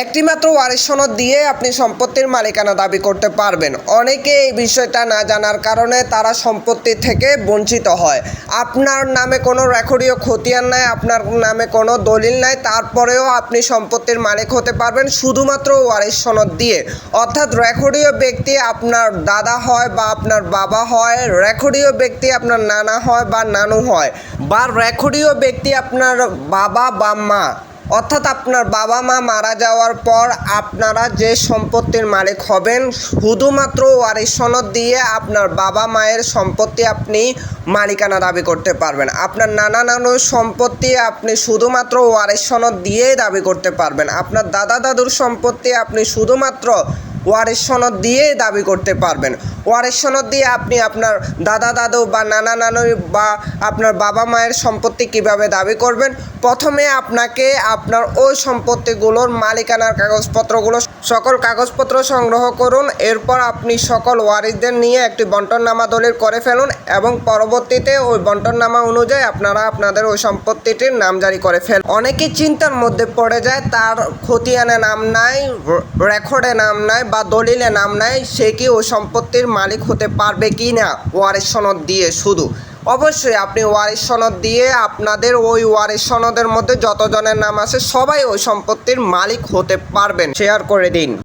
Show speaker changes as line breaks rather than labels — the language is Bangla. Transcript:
একটিমাত্র ওয়ারিশ সনদ দিয়ে আপনি সম্পত্তির মালিকানা দাবি করতে পারবেন। অনেকে এই বিষয়টা না জানার কারণে তারা সম্পত্তি থেকে বঞ্চিত হয়। আপনার নামে কোনো রেকর্ডীয় খতিয়ান নাই, আপনার নামে কোনো দলিল নাই, তারপরেও আপনি সম্পত্তির মালিক হতে পারবেন শুধুমাত্র ওয়ারিশ সনদ দিয়ে। অর্থাৎ রেকর্ডীয় ব্যক্তি আপনার দাদা হয় বা আপনার বাবা হয়, রেকর্ডীয় ব্যক্তি আপনার নানা হয় বা নানু হয়, বা রেকর্ডীয় ব্যক্তি আপনার বাবা বা মা। অর্থাৎ আপনার বাবা মা মারা যাওয়ার পর আপনারা যে সম্পত্তির মালিক হবেন, শুধুমাত্র ওয়ারিশ সনদ দিয়ে আপনার বাবা মায়ের সম্পত্তি আপনি মালিকানা দাবি করতে পারবেন। আপনার নানা নানুর সম্পত্তি আপনি শুধুমাত্র ওয়ারিশ সনদ দিয়েই দাবি করতে পারবেন। আপনার দাদা দাদুর সম্পত্তি আপনি শুধুমাত্র ওয়ারিশ সনদ দিয়ে দাবি করতে পারবেন। ওয়ারের সনদ দিয়ে আপনি আপনার দাদা, দাদু বা নানা নানু বা আপনার বাবা মায়ের সম্পত্তি কীভাবে দাবি করবেন? প্রথমে আপনাকে আপনার ওই সম্পত্তিগুলোর মালিকানার কাগজপত্রগুলো সকল কাগজপত্র সংগ্রহ করুন, এরপর আপনি সকল ওয়ারিশদের নিয়ে একটি বন্টননামা দলিল করে ফেলুন এবং পরবর্তীতে ওই বন্টননামা অনুযায়ী আপনারা আপনাদের ওই সম্পত্তিটির নাম জারি করে ফেলুন। অনেকেই চিন্তার মধ্যে পড়ে যায়, তার খতিয়ানে নাম নাই, রেকর্ডে নাম নাই বা দলিলে নাম নাই, সে কি ওই সম্পত্তির মালিক হতে পারবে কি না ওয়ারিশ সনদ দিয়ে শুধু। অবশ্যই আপনি ওয়ারিশ সনদ দিয়ে আপনাদের ওই ওয়ারিশ সনদের মধ্যে যতজনের নাম আছে সবাই ওই সম্পত্তির মালিক হতে পারবেন। শেয়ার করে দিন।